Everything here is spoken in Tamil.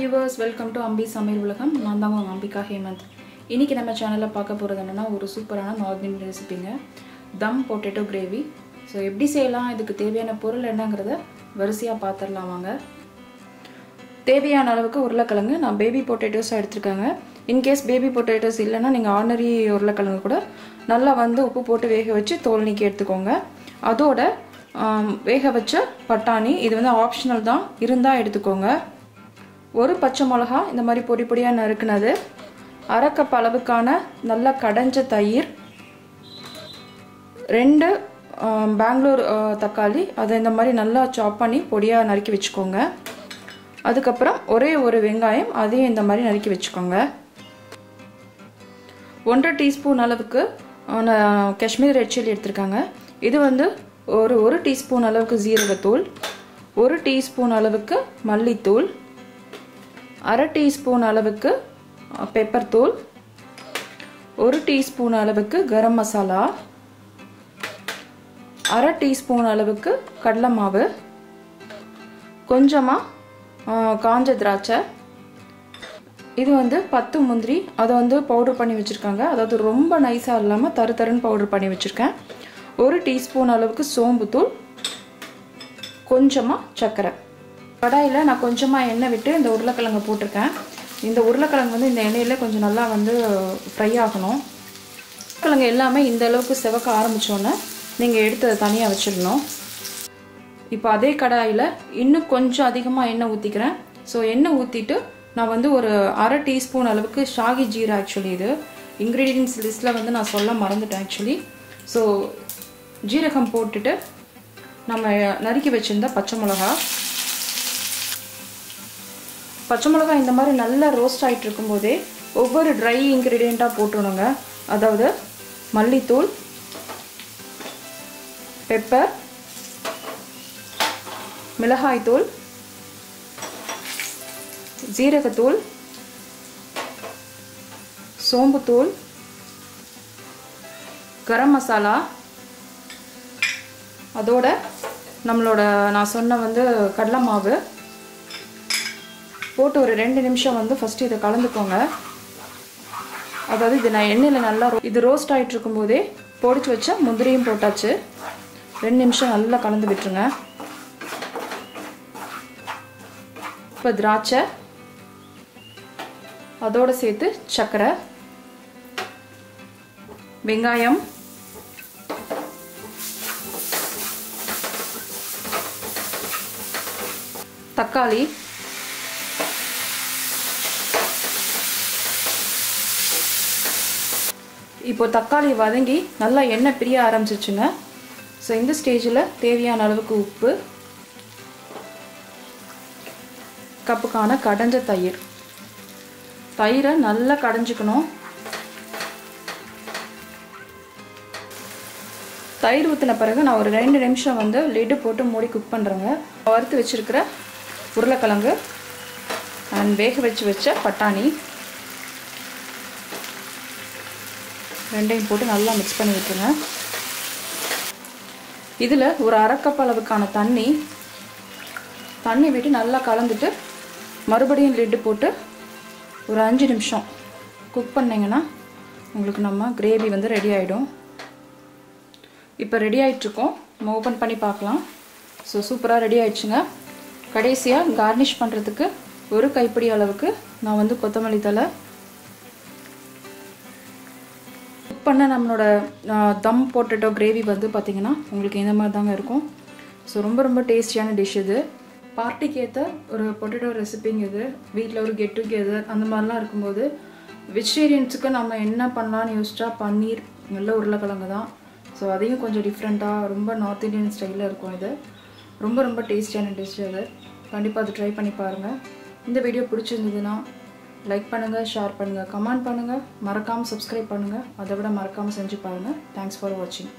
வியூவர்ஸ் வெல்கம் டு அம்பி சமையல் உலகம் நான் தான் உங்கள் அம்பிகா ஹேமந்த். இன்றைக்கி நம்ம சேனலில் பார்க்க போகிறது என்னென்னா ஒரு சூப்பரான நார்த் இந்தியன் ரெசிபிங்க தம் பொட்டேட்டோ கிரேவி ஸோ எப்படி செய்யலாம்? இதுக்கு தேவையான பொருள் என்னங்கிறத வரிசையாக பார்த்துடலாம் வாங்க. தேவையான அளவுக்கு உருளைக்கிழங்கு. நான் பேபி பொட்டேட்டோஸாக எடுத்துருக்கேங்க. இன்கேஸ் பேபி பொட்டேட்டோஸ் இல்லைன்னா நீங்கள் ஆர்டினரி உருளைக்கிழங்கு கூட நல்லா வந்து உப்பு போட்டு வேக வச்சு தோல் நீக்கி எடுத்துக்கோங்க. அதோட வேக வச்ச பட்டாணி இது வந்து ஆப்ஷனல் தான். இருந்தால் எடுத்துக்கோங்க. ஒரு பச்சை மிளகா இந்த மாதிரி பொடி பொடியாக நறுக்குனது. அரை கப் அளவுக்கான நல்லா கடைஞ்ச தயிர். ரெண்டு பெங்களூர் தக்காளி. அதை இந்த மாதிரி நல்லா சாப் பண்ணி பொடியாக நறுக்கி வச்சுக்கோங்க. அதுக்கப்புறம் ஒரே ஒரு வெங்காயம் அதையும் இந்த மாதிரி நறுக்கி வச்சுக்கோங்க. ஒன்றரை டீஸ்பூன் அளவுக்கு நான் காஷ்மீர் ரெட் சில்லி எடுத்திருக்காங்க. இது வந்து ஒரு ஒரு டீஸ்பூன் அளவுக்கு ஜீரகத்தூள். ஒரு டீஸ்பூன் அளவுக்கு மல்லித்தூள். அரை டீஸ்பூன் அளவுக்கு பெப்பர் தூள் ஒரு டீஸ்பூன் அளவுக்கு கரம் மசாலா அரை டீஸ்பூன் அளவுக்கு கடலை மாவு கொஞ்சமாக காஞ்ச திராட்சை இது வந்து பத்து முந்திரி அதை வந்து பவுடர் பண்ணி வச்சுருக்காங்க. அதாவது ரொம்ப நைஸாக இல்லாமல் தரு தருன்னு பவுடர் பண்ணி வச்சுருக்கேன். ஒரு டீஸ்பூன் அளவுக்கு சோம்புத்தூள் கொஞ்சமாக சர்க்கரை. கடாயில் நான் கொஞ்சமாக எண்ணெய் விட்டு இந்த உருளைக்கிழங்கு போட்டிருக்கேன். இந்த உருளைக்கிழங்கு வந்து இந்த எண்ணெயில் கொஞ்சம் நல்லா வந்து ஃப்ரை ஆகணும். உருளைக்கிழங்கு எல்லாமே இந்த அளவுக்கு செவக்க ஆரம்பித்தோன்னே நீங்கள் எடுத்து அதை தனியாக வச்சிடணும். இப்போ அதே கடாயில் இன்னும் கொஞ்சம் அதிகமாக எண்ணெய் ஊற்றிக்கிறேன் ஸோ எண்ணெய் ஊற்றிட்டு நான் வந்து ஒரு அரை டீஸ்பூன் அளவுக்கு ஷாகி ஜீரா ஆக்சுவலி இது. இன்க்ரீடியன்ஸ் லிஸ்ட்டில் வந்து நான் சொல்ல மறந்துட்டேன் ஆக்சுவலி ஸோ ஜீரகம் போட்டுட்டு நம்ம நறுக்கி வச்சுருந்த பச்சை மிளகா பச்சை மிளகாய் இந்த மாதிரி நல்லா ரோஸ்ட் ஆகிட்டு இருக்கும்போதே ஒவ்வொரு ட்ரை இன்க்ரீடியண்ட்டாக போட்டுருணுங்க அதாவது மல்லித்தூள் பெப்பர் மிளகாய்த்தூள் ஜீரகத்தூள் சோம்புத்தூள் கரம் மசாலா. அதோட நம்மளோட நான் சொன்ன வந்து கடலை மாவு போட்டு ஒரு ரெண்டு நிமிஷம் வந்து ஃபஸ்ட்டு இதை கலந்துக்கோங்க. அதாவது இது நான் எண்ணெயில் நல்லா இது ரோஸ்ட் ஆகிட்டு இருக்கும்போதே பொடிச்சு வச்ச முந்திரியும் போட்டாச்சு. ரெண்டு நிமிஷம் நல்லா கலந்து விட்டுருங்க. இப்போ திராட்சை அதோடு சேர்த்து சர்க்கரை வெங்காயம் தக்காளி இப்போ தக்காளி வதங்கி நல்லா எண்ணெய் பிரிய ஆரம்பிச்சிச்சுங்க ஸோ இந்த ஸ்டேஜில் தேவையான அளவுக்கு உப்பு கப்புக்கான கடைஞ்ச தயிர். தயிரை நல்லா கடைஞ்சிக்கணும். தயிர் ஊற்றின பிறகு நான் ஒரு ரெண்டு நிமிஷம் வந்து லிட்டு போட்டு மூடி குக் பண்ணுறேங்க வறுத்து வச்சுருக்கிற உருளைக்கிழங்கு அண்ட் வேக வச்சு வச்ச பட்டாணி. ரெண்டையும் போட்டு நல்லா மிக்ஸ் பண்ணி விட்டுருங்க இதில் ஒரு அரைக்கப் அளவுக்கான தண்ணி தண்ணி விட்டு நல்லா கலந்துட்டு மறுபடியும் லிட்டு போட்டு ஒரு அஞ்சு நிமிஷம் குக் பண்ணிங்கன்னா உங்களுக்கு நம்ம கிரேவி வந்து ரெடி ஆகிடும் இப்போ ரெடி ஆகிட்ருக்கோம் நம்ம ஓப்பன் பண்ணி பார்க்கலாம். ஸோ சூப்பராக ரெடி ஆயிடுச்சுங்க. கடைசியாக கார்னிஷ் பண்ணுறதுக்கு ஒரு கைப்பிடி அளவுக்கு நான் வந்து கொத்தமல்லி தலை குக் பண்ண நம்மளோட தம் பொட்டேட்டோ கிரேவி வந்து பார்த்திங்கன்னா உங்களுக்கு இந்த மாதிரி தாங்க இருக்கும். ஸோ ரொம்ப ரொம்ப டேஸ்டியான டிஷ் இது. பார்ட்டிக்கு ஏற்ற ஒரு பொட்டேட்டோ ரெசிபிங்க இது. வீட்டில் ஒரு கெட் டுகெதர் அந்த மாதிரிலாம் இருக்கும்போது வெஜிடேரியன்ஸுக்கு நம்ம என்ன பண்ணலான்னு யோசிச்சா பன்னீர் நல்ல உருளைக்கிழங்கு தான். ஸோ அதையும் கொஞ்சம் டிஃப்ரெண்ட்டாக ரொம்ப நார்த் இந்தியன் ஸ்டைலில் இருக்கும் இது. ரொம்ப ரொம்ப டேஸ்டியான டிஷ் அது கண்டிப்பாக அது ட்ரை பண்ணி பாருங்கள் இந்த வீடியோ பிடிச்சிருந்ததுன்னா லைக் பண்ணுங்கள் ஷேர் பண்ணுங்கள் கமெண்ட் பண்ணுங்கள் மறக்காமல் சப்ஸ்கிரைப் பண்ணுங்கள் அதை விட மறக்காமல் செஞ்சு பாருங்கள் தேங்க்ஸ் ஃபார் வாட்சிங்